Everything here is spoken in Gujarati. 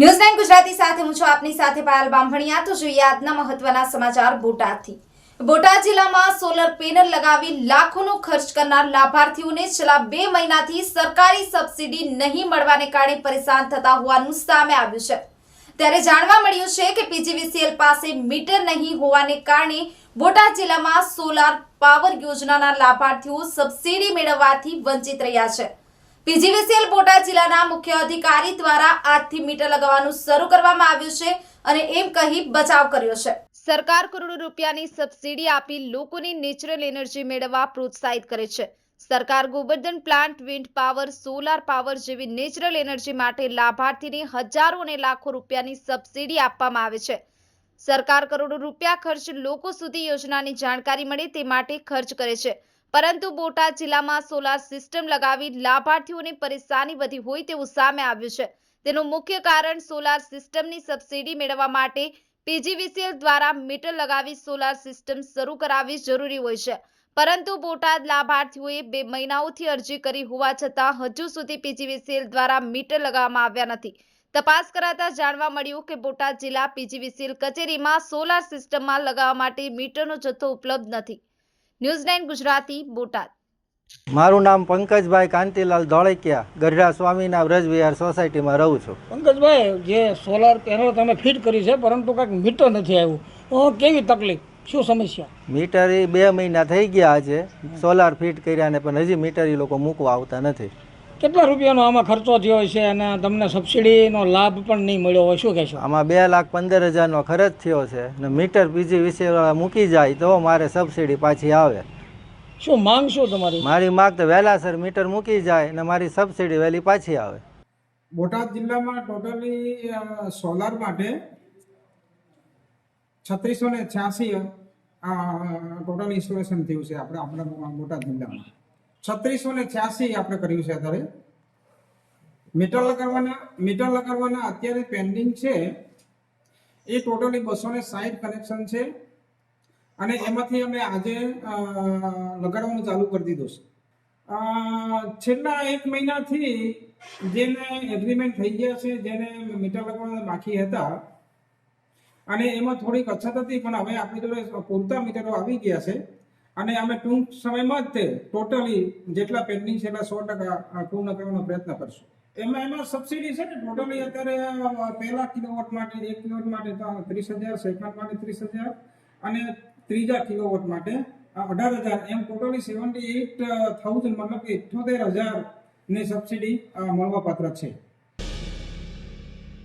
ન્યૂઝ ગુજરાતી સાથે હું છું આપની સાથે પાયલ બામભણિયા. તો જોઈએ આજના મહત્વના સમાચાર બોટાદથી. બોટાદ જિલ્લામાં સોલર પેનલ લગાવી લાખોનો ખર્ચ કરનાર લાભાર્થીઓને છેલ્લા બે મહિનાથી સરકારી સબસિડી નહીં મળવાને કારણે પરેશાન થતા હોવાનું સામે આવ્યું છે. ત્યારે જાણવા મળ્યું છે કે પીજીવીસીએલ પાસે મીટર નહીં હોવાને કારણે બોટાદ જિલ્લામાં સોલાર પાવર યોજનાના લાભાર્થીઓ સબસિડી મેળવવાથી વંચિત રહ્યા છે. પીજીવીસીએલ બોટાદ જિલ્લાના મુખ્ય અધિકારી દ્વારા આજથી મીટર લગાવવાનું શરૂ કરવામાં આવ્યું છે અને એમ કહી બચાવ કર્યો છે. સરકાર કરોડો રૂપિયાની સબસિડી આપી લોકોની નેચરલ એનર્જી મેળવવા પ્રોત્સાહિત કરે છે. સરકાર Gobardhan plant, wind power, solar power જેવી નેચરલ એનર્જી માટે લાભાર્થીને હજારો અને લાખો રૂપિયાની સબસિડી આપવામાં આવે છે. સરકાર કરોડો રૂપિયા ખર્ચ લોકો સુધી યોજનાની જાણકારી મળે તે માટે ખર્ચ કરે છે. પરંતુ બોટાદ જિલ્લામાં સોલાર સિસ્ટમ લગાવી લાભાર્થીઓને પરેશાની વધી હોય તેવું સામે આવ્યું છે. તેનું મુખ્ય કારણ સોલાર સિસ્ટમની સબસિડી મેળવવા માટે પીજીવીસીએલ દ્વારા મીટર લગાવી સોલાર સિસ્ટમ શરૂ કરાવવી જરૂરી હોય છે. પરંતુ બોટાદ લાભાર્થીઓએ બે મહિનાઓથી અરજી કરી હોવા છતાં હજુ સુધી પીજીવીસીએલ દ્વારા મીટર લગાવવામાં આવ્યા નથી. તપાસ કરાતા જાણવા મળ્યું કે બોટાદ જિલ્લા પીજીવીસીએલ કચેરીમાં સોલાર સિસ્ટમમાં લગાવવા માટે મીટરનો જથ્થો ઉપલબ્ધ નથી. News nine Gujarati Botad. મારું નામ પંકજભાઈ કાંતિલાલ ધોળકિયા ગઢડા સ્વામીના વ્રજવિહાર સોસાયટીમાં રહું છું. પંકજભાઈ જે સોલાર પેનલ તમે ફિટ કરી છે પરંતુ કાંઈક મીટર નથી આવ્યું. કેવી તકલીફ? શું સમસ્યા? મીટર એ બે મહિના થઈ ગયા આજે સોલાર ફિટ કર્યા ને પણ હજી મીટર એ લોકો મૂકવા આવતા નથી. કેટલા રૂપિયાનો આમાં ખર્ચો થયો છે અને તમને સબસિડીનો લાભ પણ નહીં મળ્યો હોય શું કહેશો? આમાં બે લાખ પંદર હજારનો ખર્ચ થયો છે ને મીટર બીજી વિશે મૂકી જાય તો મારે સબસિડી પાછી આવે. શું માંગ શું તમારી? મારી માગ તો વહેલાસર મીટર મૂકી જાય અને મારી સબસિડી વહેલી પાછી આવે. બોટાદ જિલ્લામાં ટોટલી સોલાર માટે છત્રીસો ને છ્યાસી ટોટલ ઇન્સ્ટોલેશન થયું છે આપણે આપણા બોટાદ જિલ્લામાં. છત્રીસો ને છ્યાસી આપણે કર્યું છે અત્યારે. મીટર લગાવવાના મીટર લગાવવાના અત્યારે પેન્ડિંગ છે. એ ટોટલી બસો ને સાઠ કનેક્શન છે. અને એમાંથી અમે આજે લગાડવાનું ચાલુ કરી દીધું છે. છેલ્લા એક મહિનાથી જેને એગ્રીમેન્ટ થઈ ગયા છે, જેને મીટર લગાવવાના બાકી હતા, અને એમાં થોડીક અછત હતી, પણ હવે આપણી જોડે પૂરતા મીટરો આવી ગયા છે. અને અમે ટૂંક સમયમાં જ તે ટોટલી જેટલા પેન્ડિંગ છે એટલા સો ટકા પૂર્ણ કરવાનો પ્રયત્ન કરશું. એમાં એમાં સબસિડી છે ને ટોટલી અત્યારે પહેલા કિલોવોટ માટે, એક કિલોવોટ માટે તો ત્રીસ હજાર, સેકન્ડ માટે ત્રીસ હજાર અને ત્રીજા કિલોવોટ માટે અઢાર હજાર. એમ ટોટલી સેવન્ટી એઇટ થાઉઝન્ડ મતલબ કે ઇઠ્ઠોતેર હજારની સબસિડી મળવાપાત્ર છે.